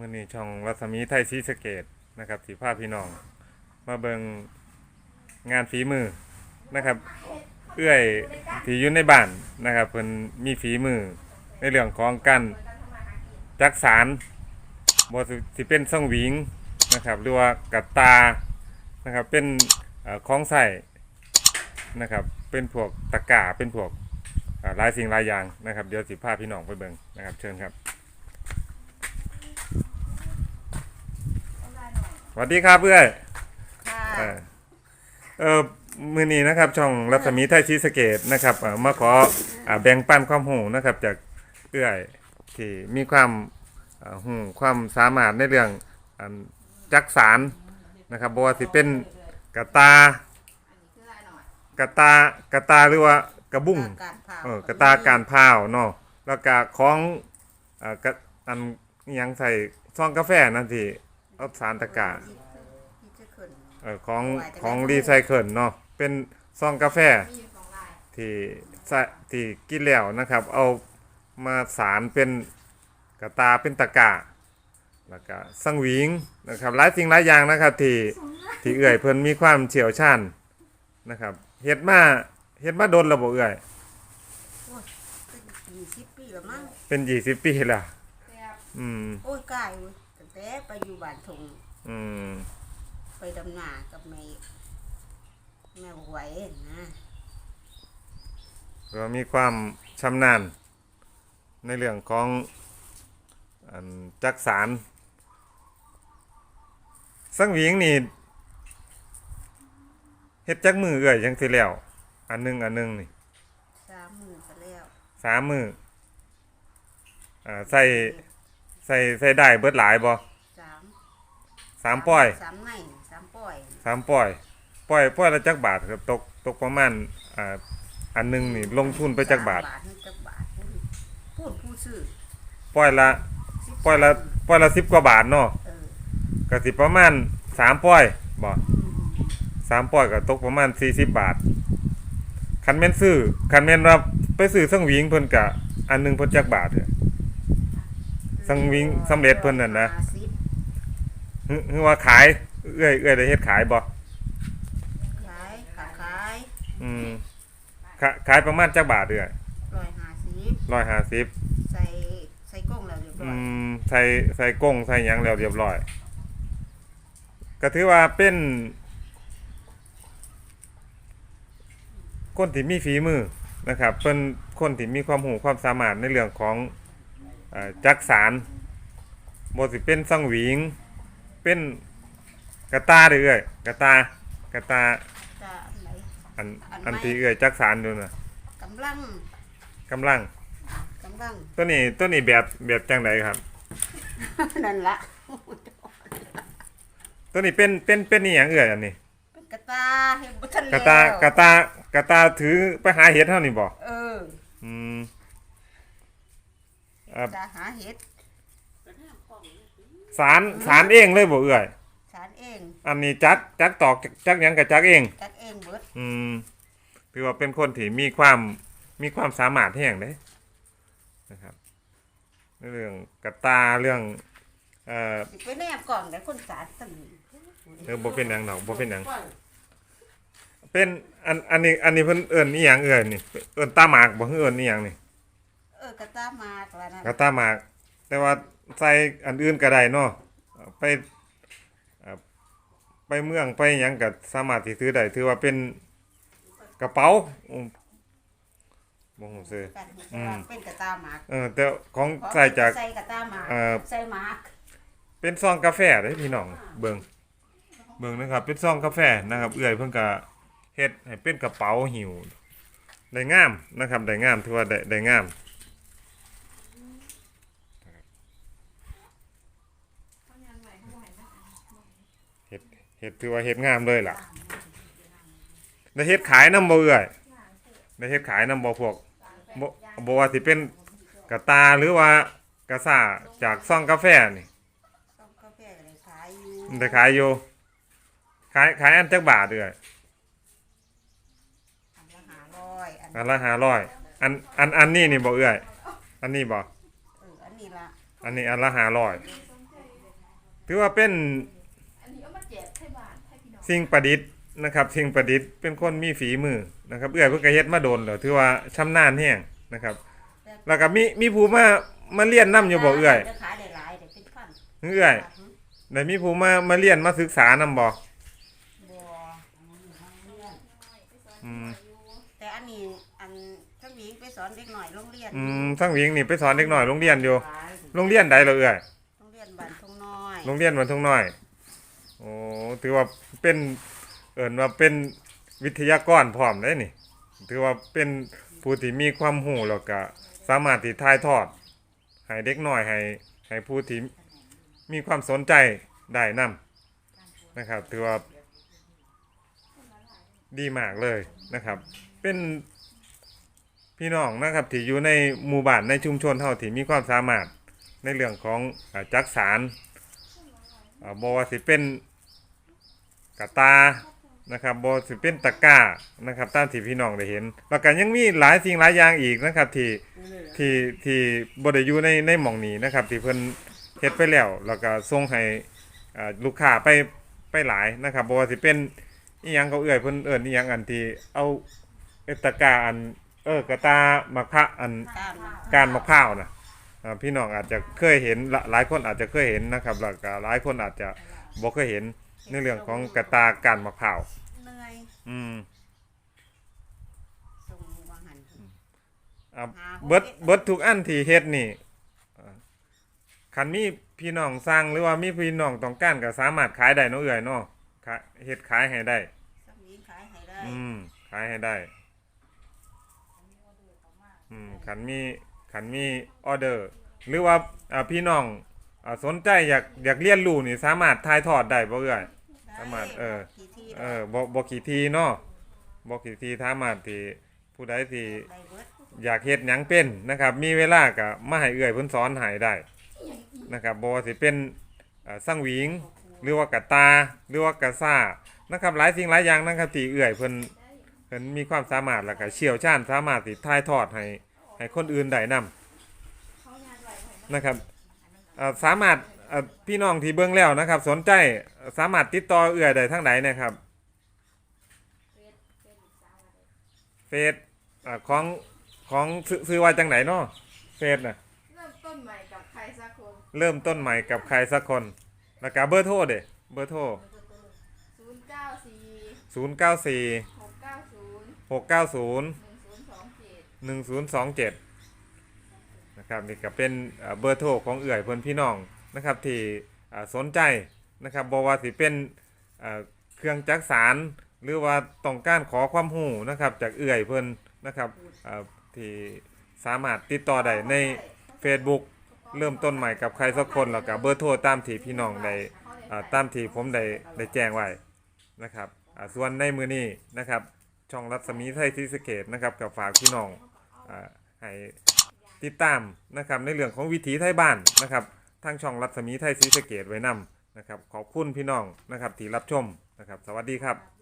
มื่อนี้ช่องรัศมีไทยซีสเกตนะครับสีภาพี่น้อง มาเบิงงานฝีมือนะครับ เอื้อยที่อยู่ในบ้านนะครับเพิ่นมีฝีมือในเรื่องของการจักสารบ่สิสิเป็นซ่องหวิงนะครับหรือว่ากัดตานะครับเป็นเอ่อของใส่นะครับเป็นพวกตะกร้าเป็นพวกหลายสิ่งหลายอย่างนะครับ เดี๋ยวสิพาพี่น้องไปเบิงนะครับ เชิญครับ ส วัสดีครับเพื่อนค่ะเออเออมือนี้นะครับ ช่องรัศมีไทยชีสะเกตนะครับเอ่อมาขออ่าแบ่งปันความหูนะครับ จากเอื้อยที่มีความอ่าหูความสามารถในเรื่องอันจักสารนะครับบ่ว่าสิเป็นกระตากระตากระตาหรือว่ากระบุ้ง การเผาเออกระตาการพาวเนาะแล้วก็ของอ่ากระอันอิหยังใส่ซองกาแฟนั่นที่เอาสารตะกร้าที่จะขึ้นเออของไว้จะได้ของรู้รีไซเคิลเนาะเป็นซองกาแฟที่ใส่ที่กินแล้วนะครับ เอามาสารเป็นกระตาเป็นตะกร้าแล้วก็สังหวิงนะครับหลายสิ่งหลายอย่างนะครับที่ที่เอื่อยเพิ่นมีความเชี่ยวชาญนะครับเฮ็ดมาเฮ็ดมาโดนระบบเอื่อยเป็นยี่สิบปีแล้วมั้งเป็น20ปีแล้วอืม โอ้ยกายเว้ยตั้ง แต่ไปอยู่บ้านทงอืมไปดำนากับแม่แม่ไหวนะก็มีความชำนาญในเรื่องของอันจักสารสังหวิงนี่เฮ็ดจักมือเอื่อยจังสิแล้ว อันหนึงอันหนึงนี่สามมือไปแล้วสามมืออ่าใส่ใส่ใส่ได้เบิดหลายบ่สาม สามป้อยสามไงสามป้อยสามป้อย ป้อยป้อยละจักบาทครับตกตกประมาณอ่าอันหนึงนี่ลงทุนไปจักบาท สมบาทนี่จักบาทพูดผู้ซื้อป้อยละสิบป้อยละป้อยละ10กว่าบาทเนาะเออก็สิประมาณสามป้อยบ่อืมสามป้อยก็ตกประมาณสี่สิบบาทคันแม่นซื้อคันแม่นว่าไปซื้อสังหวิงเพิ่นกะอันหนึงเพิ่นจักบาทเด้อ สังวิงสำเร็จเพิ่นน่ะนะห้าสิบ ฮึฮึว่าขายเอื้อยเอื้อยได้เฮ็ดขายบ่ขายขาขายอืมขาขายประมาณจักบาทเด้อร้อยห้าสิบ150ใส่ใส่กล้องแล้วเรียบร้อือยมใส่ใส่กงใส่หยังแล้วเรียบร้อย ก็ถือว่าเป็น คนที่มีฝีมือนะครับเป็นคนที่มีความหูความสามารถในเรื่องของเอ่อจักสารบ่สิเป็นสังหวิง เป็นกระตาเด้อเอ้ยกระตากระตาจะอันไหน อันอันอันไม่ที่เอ้ยจักสารอยู่น่ะกำลังกำลังกำลัง ตัวนี้ตัวนี้แบบแบบจังไดครับ นั่นละตัวนี้เป็นเป็นเป็นอีหยังเอ้ยอันนี้ เป็นกระตาเห็นบุทันกระตากระตากระตาถือไปหาเห็ดเท่านี่บ่เอออืม อ่าจะหาเห็ด สารสารเองเลยบ่เอื้อย สารเองอันนี้จักจักตอกจักหยังกับจักเอง จักเองเบิดอืมถือว่าเป็นคนที่มีความมีความสามารถแห่งเด้นะครับในเรื่องกระตาเรื่อง เอ่อสิไปแนบกล่องแต่คนสารตั้งนี้เออบ่เป็นหยังดอกบ่เป็นหยังเป็นอันอันนี้อันนี้เพิ่นเอิ้นอีหยังเอื้อยนี่เอิ้นตาหมากบ่คือเอิ้นอีหยังนี่เออกระตามากว่านั้นกระตาหมาก แต่ว่า ใส่อันอื่นก็ได้เนาะไปเอ่อไปเมืองไปหยังก็สามารถสิซื้อได้ถือว่าเป็นกระเป๋าอืมบ่ฮู้ซื้อกันอืมเป็นกระตามากเออแต่ของใส่จากใส่กระตามากเอ่อใส่หมากเป็นซองกาแฟเด้พี่น้องเบิ่งเบิ่งนะครับ เป็นซองกาแฟนะครับ เอื้อยเพิ่นก็เฮ็ดให้เป็นกระเป๋าหิวได้งามนะครับได้งามถือว่าได้ได้งาม เฮ็ดเฮ็ดถือว่าเฮ็ดงามเลยล่ะได้เฮ็ดขายนำบ่เอื้อยได้เฮ็ดขายนำบ่พวกบ่บ่ว่าสิเป็นกระตาหรือว่ากระซ่าจากซองกาแฟนี่ต้องกาแฟอะไรขายอยู่ได้ขายอยู่ขายขายอันจักบาทเอื้อยอันละห้าร้อยอันอันละ500อันอันอันนี้นี่บ่เอื้อย อันนี้บ่เอออันนี้ละอันนี้อันละ500ถือว่าเป็นอันนี้ สิ่งประดิษฐ์นะครับ สิ่งประดิษฐ์เป็นคนมีฝีมือนะครับเอื้อยเพิ่นก็เฮ็ดมาโดนแล้วถือว่าชำนาญแฮงนะครับ แล้วก็มีมีผู้มามาเรียนนํอยู่บ่เอื้อยจะขายได้หลายได้เป็นพันเอื้อยได้มีผู้มามาเรียนมาศึกษานํบ่บ่อืมแต่อันนี้อันทั้งหญิงไปสอนเด็กหน่อยโรงเรียนอืมทั้งหญิงนี่ไปสอนเด็กน้อยโรงเรียนอยู่โรงเรียนใดเหรอเอื้อยโรงเรียนบ้านทุ่งน้อยโรงเรียนวันทุ่งน้อย โอ้ถือว่าเป็นเอินว่าเป็นวิทยากรพร้อมได้นี่ ถือว่าเป็นผู้ที่มีความรู้แล้วก็สามารถที่ถ่ายทอดให้เด็กน้อยให้ให้ผู้ที่มีความสนใจได้นํนะครับ ถือว่าดีมากเลยนะครับ เป็นพี่น้องนะครับที่อยู่ในหมู่บ้านในชุมชนเท่าที่มีความสามารถในเรื่องของอจักสารอ่าบว่าสิเป็น กระตานะครับบสิเป็นตะกร้านะครับตามที่พี่น้องได้เห็น แล้วก็ยังมีหลายสิ่งหลายอย่างอีกนะครับที่ที่ที่บได้อยู่ในในหม่องนี้นะครับ ที่เพิ่นเฮ็ดไปแล้ว แล้วก็ส่งให้ลูกค้าไปไปหลายนะครับบสิเป็นอีหยังก็เอื้อยเพิ่นเอิ้นอีหยังอันที่เอาเอตะกร้าอันเออกระตามะพร้าอันการมะพร้าวนะอ่าพี่น้องอาจจะเคยเห็นหลาหลายคนอาจจะเคยเห็นนะครับแล้วก็หลายคนอาจจะบ่เคยเห็น ในเรื่องของกระตาการมะพร้าวเหนื่อยอืมส่งวางหันอ่าหาเบิดเบิดทุกอันที่เฮ็ดนี่อ่าคันมีพี่น้องสร้างหรือว่ามีพี่น้องต้องการก็สามารถขายได้เนาะเอื้อยเนาะขายเฮ็ดขายให้ได้ทั้งหญิงขายให้ได้ อืมขายให้ได้อืมขันมีขันมีออเดอร์ หรือว่าอ่าพี่น้อง อ่าสนใจอยากอยากเรียนรู้นี่สามารถถ่ายทอดได้บ่เอ่ย สามารถเออกี่ที่เออบ่บ่กี่ทีเนาะบ่กี่ทีสามารถที่ผู้ใดที่ได้เบิดอยากเฮ็ดหยังเป็นนะครับ มีเวลาก็มาให้เอื้อยเพิ่นสอนให้ได้นะครับบ่ว่าสิเป็นอ่าสั่งหวิง หรือว่ากระตาหรือว่ากระซ่านะครับหลายสิ่งหลายอย่างนะครับที่เอื้อยเพิ่นเพิ่นมีความสามารถแล้วก็เชี่ยวชาญสามารถที่ถ่ายทอดให้ให้คนอื่นได้นํเขางานไหวไหวนะครับเอ่อ สามารถเอ่อพี่น้องที่เบิ่งแล้วนะครับ สนใจเอ่อสามารถติดต่อเอื้อยได้ทางไหนนะครับเฟซเอ่อของของซื้อซื้อว่าจังไหนเนาะเฟซน่ะเริ่มต้นใหม่กับใครสักคนเริ่มต้นใหม่กับใครสักคนแล้วก็เบอร์โทรเด้เบอร์โทรศูนย์เก้าสี่094หกเก้าศูนย์690หนึ่งศูนย์สองเจ็ด1027นะ ครับนี่ก็เป็นเบอร์โทรของเอื้อยเพิ่นพี่น้องนะครับที่สนใจนะครับบ่ว่าสิเป็นเครื่องจักสารหรือว่าต้องการขอความรู้นะครับจากเอื้อยเพิ่นนะครับที่สามารถติดต่อได้ใน Facebook เริ่มต้นใหม่กับใครสักคนแล้วก็เบอร์โทรตามที่พี่น้องได้ตามที่ผมได้ได้แจ้งไว้นะครับส่วนในมือนี้นะครับช่องรัศมีไทยศรีสเกตนะครับกับฝากพี่น้องให้ ติดตามนะครับในเรื่องของวิถีไทยบ้านนะครับทางช่องรัศมีไทยศรีสะเกดไว้นํนะครับขอบคุณพี่น้องนะครับที่รับชมนะครับ สวัสดีครับ